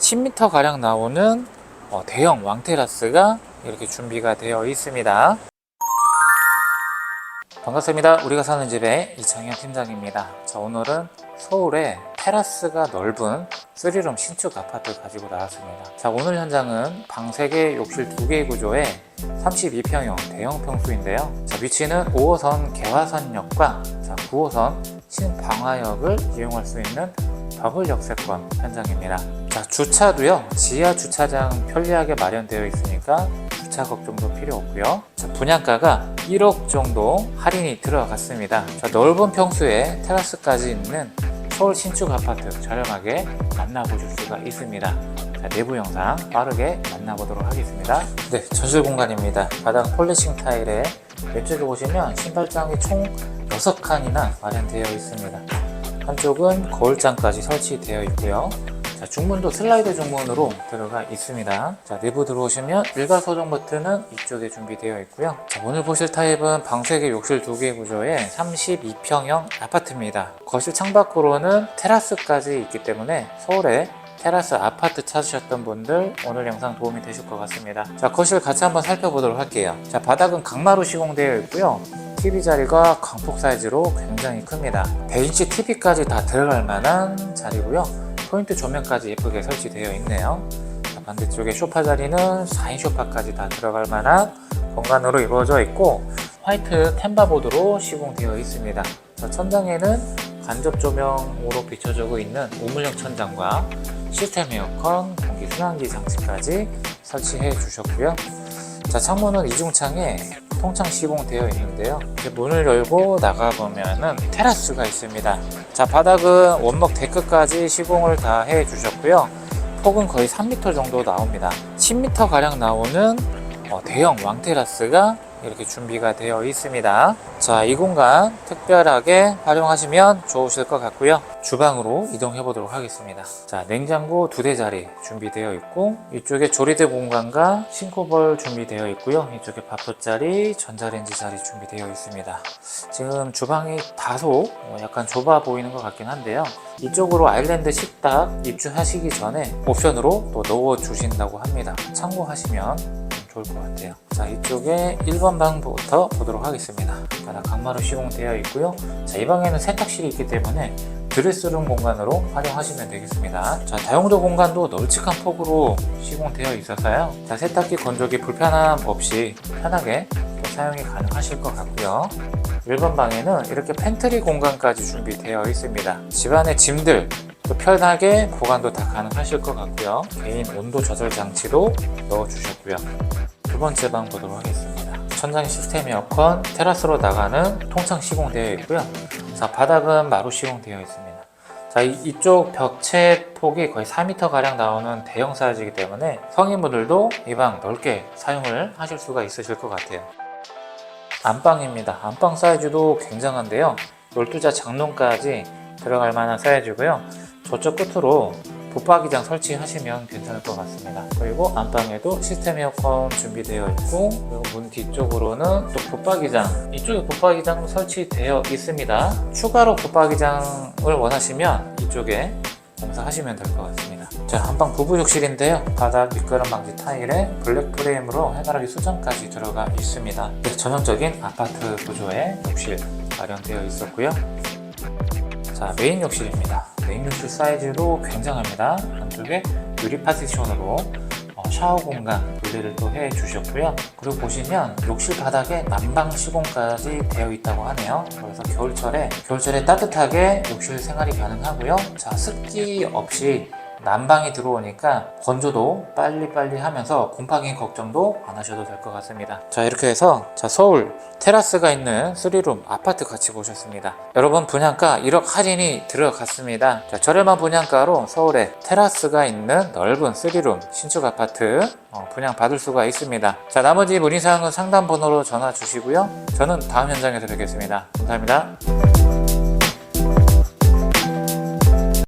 10m 가량 나오는 어, 대형 왕테라스가 이렇게 준비가 되어 있습니다. 반갑습니다. 우리가 사는 집의 이창현 팀장입니다. 자, 오늘은 서울에 테라스가 넓은 3룸 신축 아파트 가지고 나왔습니다. 자, 오늘 현장은 방 3개, 욕실 2개 구조의 32평형 대형 평수인데요. 자, 위치는 5호선 개화선역과 자, 9호선 신방화역을 이용할 수 있는 더블 역세권 현장입니다. 자, 주차도요. 지하 주차장 편리하게 마련되어 있으니까 주차 걱정도 필요 없고요. 자, 분양가가 1억 정도 할인이 들어갔습니다. 자, 넓은 평수에 테라스까지 있는 서울 신축 아파트 저렴하게 만나보실 수가 있습니다. 자, 내부 영상 빠르게 만나보도록 하겠습니다. 네, 전실 공간입니다. 바닥 폴리싱 타일에 왼쪽에 보시면 신발장이 총 6칸이나 마련되어 있습니다. 한쪽은 거울장까지 설치되어 있고요. 자, 중문도 슬라이드 중문으로 들어가 있습니다. 자, 내부 들어오시면 일괄 소정 버튼은 이쪽에 준비되어 있고요. 자, 오늘 보실 타입은 방 3개, 욕실 2개 구조의 32평형 아파트입니다. 거실 창밖으로는 테라스까지 있기 때문에 서울에 테라스 아파트 찾으셨던 분들 오늘 영상 도움이 되실 것 같습니다. 자, 거실 같이 한번 살펴보도록 할게요. 자, 바닥은 강마루 시공되어 있고요. TV 자리가 광폭 사이즈로 굉장히 큽니다. 100인치 TV까지 다 들어갈 만한 자리고요. 포인트 조명까지 예쁘게 설치되어 있네요. 자, 반대쪽에 소파 자리는 4인 소파까지 다 들어갈 만한 공간으로 이루어져 있고 화이트 템바보드로 시공되어 있습니다. 자, 천장에는 간접 조명으로 비춰주고 있는 우물형 천장과 시스템 에어컨, 공기 순환기 장치까지 설치해 주셨고요. 자, 창문은 이중창에 통창 시공되어 있는데요. 문을 열고 나가보면은 테라스가 있습니다. 자, 바닥은 원목 데크까지 시공을 다 해 주셨고요. 폭은 거의 3m 정도 나옵니다. 10m 가량 나오는 어, 대형 왕테라스가 이렇게 준비가 되어 있습니다. 자, 이 공간 특별하게 활용하시면 좋으실 것 같고요. 주방으로 이동해 보도록 하겠습니다. 자, 냉장고 두 대 자리 준비되어 있고 이쪽에 조리대 공간과 싱크볼 준비되어 있고요. 이쪽에 밥솥 자리, 전자레인지 자리 준비되어 있습니다. 지금 주방이 다소 어, 약간 좁아 보이는 것 같긴 한데요. 이쪽으로 아일랜드 식탁 입주하시기 전에 옵션으로 또 넣어 주신다고 합니다. 참고하시면 좋을 것 같아요. 자, 이쪽에 1번 방부터 보도록 하겠습니다. 바닥 강마루 시공되어 있고요. 자, 이 방에는 세탁실이 있기 때문에 드레스룸 공간으로 활용하시면 되겠습니다. 자, 다용도 공간도 널찍한 폭으로 시공되어 있어서요. 자, 세탁기 건조기 불편함 없이 편하게 또 사용이 가능하실 것 같고요. 1번 방에는 이렇게 팬트리 공간까지 준비되어 있습니다. 집안의 짐들 또 편하게 보관도 다 가능하실 것 같고요. 개인 온도 조절 장치도 넣어주셨고요. 두 번째 방 보도록 하겠습니다. 천장 시스템 에어컨, 테라스로 나가는 통창 시공되어 있고요. 자, 바닥은 마루 시공되어 있습니다. 자, 이, 이쪽 벽체 폭이 거의 4m 가량 나오는 대형 사이즈이기 때문에 성인분들도 이 방 넓게 사용을 하실 수가 있으실 것 같아요. 안방입니다. 안방 사이즈도 굉장한데요. 12자 장롱까지 들어갈 만한 사이즈고요. 저쪽 끝으로 붙박이장 설치하시면 괜찮을 것 같습니다. 그리고 안방에도 시스템 에어컨 준비되어 있고 그리고 문 뒤쪽으로는 또 붙박이장 이쪽에 붙박이장 설치되어 있습니다. 추가로 붙박이장을 원하시면 이쪽에 공사하시면 될 것 같습니다. 자, 한방 부부욕실인데요. 바닥 미끄럼 방지 타일에 블랙 프레임으로 해바라기 수전까지 들어가 있습니다. 네, 전형적인 아파트 구조의 욕실 마련되어 있었고요. 자, 메인 욕실입니다. 욕실 사이즈도 굉장합니다. 한쪽에 유리 파티션으로 어, 샤워 공간 분리를 또 해 주셨고요. 그리고 보시면 욕실 바닥에 난방 시공까지 되어 있다고 하네요. 그래서 겨울철에 겨울철에 따뜻하게 욕실 생활이 가능하고요. 자, 습기 없이 난방이 들어오니까 건조도 빨리빨리 하면서 곰팡이 걱정도 안 하셔도 될 것 같습니다. 자, 이렇게 해서 자, 서울 테라스가 있는 3룸 아파트 같이 보셨습니다. 여러분 분양가 1억 할인이 들어갔습니다. 자, 저렴한 분양가로 서울에 테라스가 있는 넓은 3룸 신축 아파트 어, 분양 받을 수가 있습니다. 자, 나머지 문의사항은 상담 번호로 전화 주시고요. 저는 다음 현장에서 뵙겠습니다. 감사합니다.